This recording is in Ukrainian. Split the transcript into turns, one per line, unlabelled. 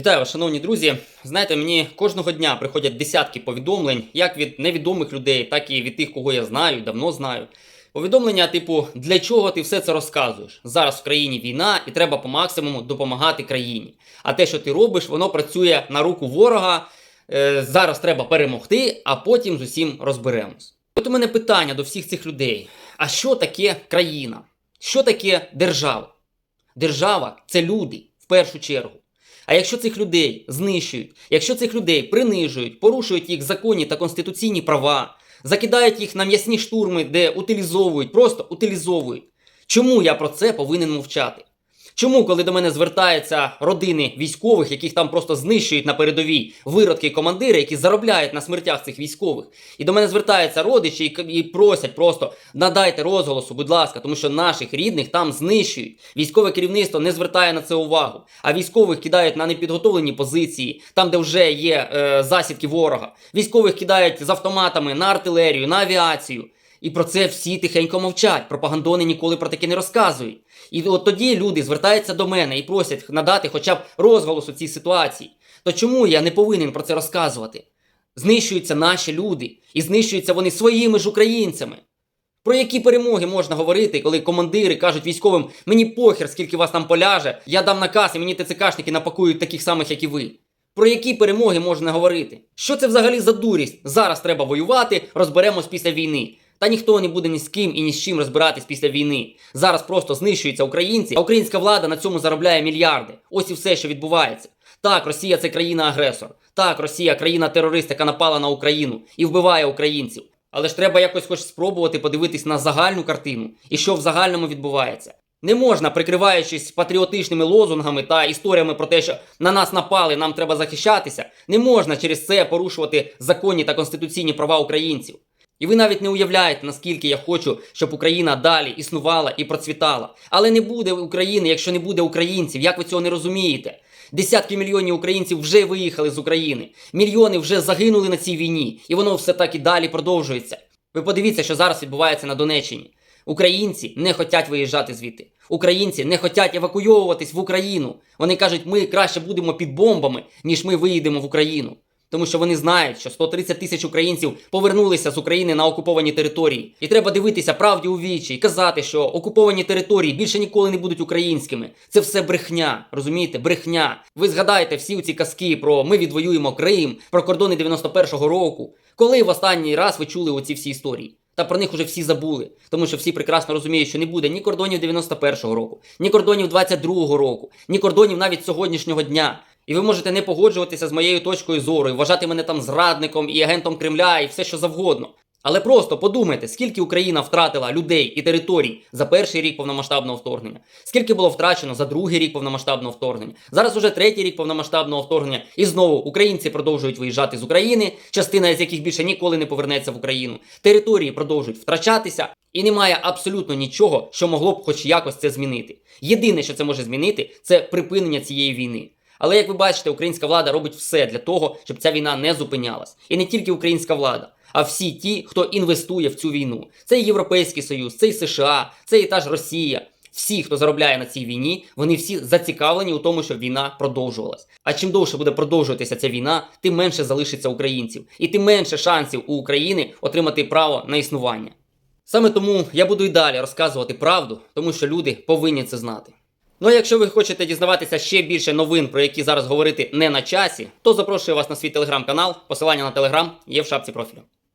Вітаю шановні друзі. Знаєте, мені кожного дня приходять десятки повідомлень, як від невідомих людей, так і від тих, кого я знаю, давно знаю. Повідомлення, типу, для чого ти все це розказуєш? Зараз в країні війна і треба по максимуму допомагати країні. А те, що ти робиш, воно працює на руку ворога. Е, зараз треба перемогти, а потім з усім розберемось. От у мене питання до всіх цих людей: а що таке країна? Що таке держава? Держава це люди в першу чергу. А якщо цих людей знищують, якщо цих людей принижують, порушують їх законні та конституційні права, закидають їх на м'ясні штурми, де утилізовують, просто утилізовують, чому я про це повинен мовчати? Чому, коли до мене звертаються родини військових, яких там просто знищують на передовій виродки і командири, які заробляють на смертях цих військових, і до мене звертаються родичі і, просять просто надайте розголосу, будь ласка, тому що наших рідних там знищують. Військове керівництво не звертає на це увагу, а військових кидають на непідготовлені позиції, там, де вже є е, засідки ворога. Військових кидають з автоматами на артилерію, на авіацію. І про це всі тихенько мовчать. Пропагандони ніколи про таке не розказують. І от тоді люди звертаються до мене і просять надати хоча б розголос у цій ситуації. То чому я не повинен про це розказувати? Знищуються наші люди, і знищуються вони своїми ж українцями. Про які перемоги можна говорити, коли командири кажуть військовим: мені похер, скільки вас там поляже, я дам наказ, і мені ТЦКшники напакують таких самих, як і ви. Про які перемоги можна говорити? Що це взагалі за дурість? Зараз треба воювати, розберемось після війни. Та ніхто не буде ні з ким і ні з чим розбиратись після війни. Зараз просто знищуються українці, а українська влада на цьому заробляє мільярди. Ось і все, що відбувається. Так, Росія це країна-агресор. Так, Росія країна-терорист, яка напала на Україну і вбиває українців. Але ж треба якось хоч спробувати подивитись на загальну картину і що в загальному відбувається. Не можна, прикриваючись патріотичними лозунгами та історіями про те, що на нас напали, нам треба захищатися, не можна через це порушувати законні та конституційні права українців. І ви навіть не уявляєте, наскільки я хочу, щоб Україна далі існувала і процвітала. Але не буде України, якщо не буде українців. Як ви цього не розумієте? Десятки мільйонів українців вже виїхали з України. Мільйони вже загинули на цій війні, і воно все так і далі продовжується. Ви подивіться, що зараз відбувається на Донеччині. Українці не хочуть виїжджати звідти. Українці не хочуть евакуйовуватись в Україну. Вони кажуть, ми краще будемо під бомбами, ніж ми виїдемо в Україну. Тому що вони знають, що 130 тисяч українців повернулися з України на окуповані території. І треба дивитися правді у вічі і казати, що окуповані території більше ніколи не будуть українськими. Це все брехня, розумієте? Брехня. Ви згадаєте всі ці казки про ми відвоюємо Крим, про кордони 91-го року. Коли в останній раз ви чули оці всі історії? Та про них уже всі забули, тому що всі прекрасно розуміють, що не буде ні кордонів 91-го року, ні кордонів 22-го року, ні кордонів навіть сьогоднішнього дня. І ви можете не погоджуватися з моєю точкою зору, і вважати мене там зрадником і агентом Кремля, і все що завгодно. Але просто подумайте, скільки Україна втратила людей і територій за перший рік повномасштабного вторгнення, скільки було втрачено за другий рік повномасштабного вторгнення. Зараз уже третій рік повномасштабного вторгнення, і знову українці продовжують виїжджати з України, частина з яких більше ніколи не повернеться в Україну. Території продовжують втрачатися, і немає абсолютно нічого, що могло б хоч якось це змінити. Єдине, що це може змінити, це припинення цієї війни. Але як ви бачите, українська влада робить все для того, щоб ця війна не зупинялась. І не тільки українська влада, а всі ті, хто інвестує в цю війну. Це і Європейський Союз, це і США, це і та ж Росія. Всі, хто заробляє на цій війні, вони всі зацікавлені у тому, щоб війна продовжувалась. А чим довше буде продовжуватися ця війна, тим менше залишиться українців, і тим менше шансів у України отримати право на існування. Саме тому я буду і далі розказувати правду, тому що люди повинні це знати. Ну а якщо ви хочете дізнаватися ще більше новин, про які зараз говорити не на часі, то запрошую вас на свій телеграм-канал. Посилання на телеграм є в шапці профілю.